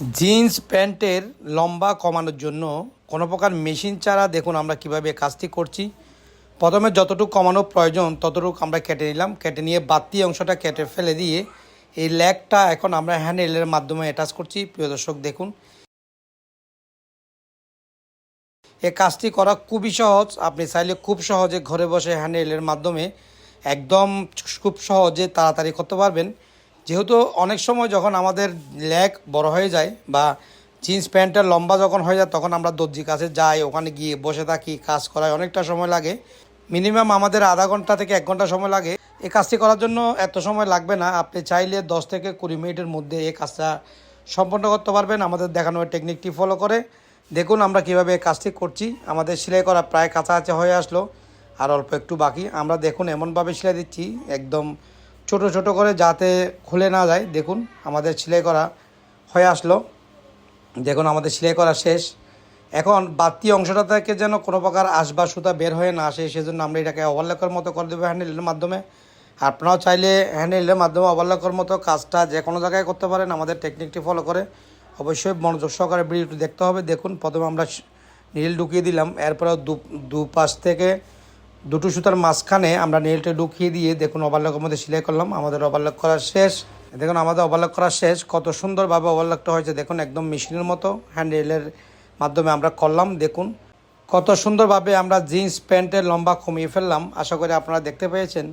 Jeans প্যান্টের লম্বা কমানোর জন্য কোনো প্রকার মেশিন ছাড়া দেখুন আমরা কীভাবে কাজটি করছি। প্রথমে যতটুকু কমানো প্রয়োজন ততটুকু আমরা কেটে নিলাম। কেটে নিয়ে বাড়তি অংশটা কেটে ফেলে দিয়ে এই ল্যাগটা এখন আমরা হ্যান্ডেলের মাধ্যমে অ্যাটাচ করছি। প্রিয় দর্শক, দেখুন। এ কাজটি করা খুবই সহজ। আপনি চাইলে খুব সহজে ঘরে বসে হ্যান্ডেলের মাধ্যমে একদম খুব সহজে তাড়াতাড়ি করতে পারবেন। যেহেতু অনেক সময় যখন আমাদের ল্যাগ বড় হয়ে যায় বা জিন্স প্যান্টের লম্বা যখন হয়ে যায়, তখন আমরা দর্জি কাছে যাই, ওখানে গিয়ে বসে থাকি, কাজ করায় অনেকটা সময় লাগে। মিনিমাম আমাদের আধা ঘণ্টা থেকে এক ঘণ্টা সময় লাগে। এই কাজটি করার জন্য এত সময় লাগবে না। আপনি চাইলে দশ থেকে কুড়ি মিনিটের মধ্যে এই কাজটা সম্পন্ন করতে পারবেন। আমাদের দেখানো টেকনিকটি ফলো করে। দেখুন আমরা কীভাবে কাজটি করছি। আমাদের সেলাই করা প্রায় কাছাকাছি হয়ে আসলো। আর অল্প একটু বাকি। আমরা দেখুন এমনভাবে সেলাই দিচ্ছি। একদম ছোট ছোট করে যাতে খুলে না যায়, দেখুন আমাদের সেলাই করা হয়ে আসলো। দেখুন আমাদের সেলাই করা শেষ। এখন বাড়তি অংশটা থেকে যেন কোনো প্রকার আসবা সুতা বের হয়ে না আসে, সেজন্য আমরা এটাকে ওভারলকের মতো করে দেবো হ্যান্ডেলের মাধ্যমে। আপনারাও চাইলে হ্যান্ডেলের মাধ্যমে ওভারলকের মতো কাজটা যে কোনো জায়গায় করতে পারেন, আমাদের টেকনিকটি ফলো করে। অবশ্যই মনোযোগ সহকারে ভিডিওটি দেখতে হবে। দেখুন, প্রথমে আমরা নীল ঢুকিয়ে দিলাম এরপরে দু দু পাশ থেকে দুটো সুতার মাঝখানে আমরা নেলটা ঢুকিয়ে দিয়ে দেখুন ওভারলকের মধ্যে সেলাই করলাম, আমাদের ওভারলক করা শেষ। দেখুন আমাদের ওভারলক করা শেষ। কত সুন্দরভাবে ওভারলকটা হয়েছে, দেখুন একদম মেশিনের মতো হ্যান্ডেলের মাধ্যমে আমরা করলাম, দেখুন। কত সুন্দরভাবে আমরা জিন্স প্যান্টের লম্বা কমিয়ে ফেললাম। আশা করি আপনারা দেখতে পেয়েছেন।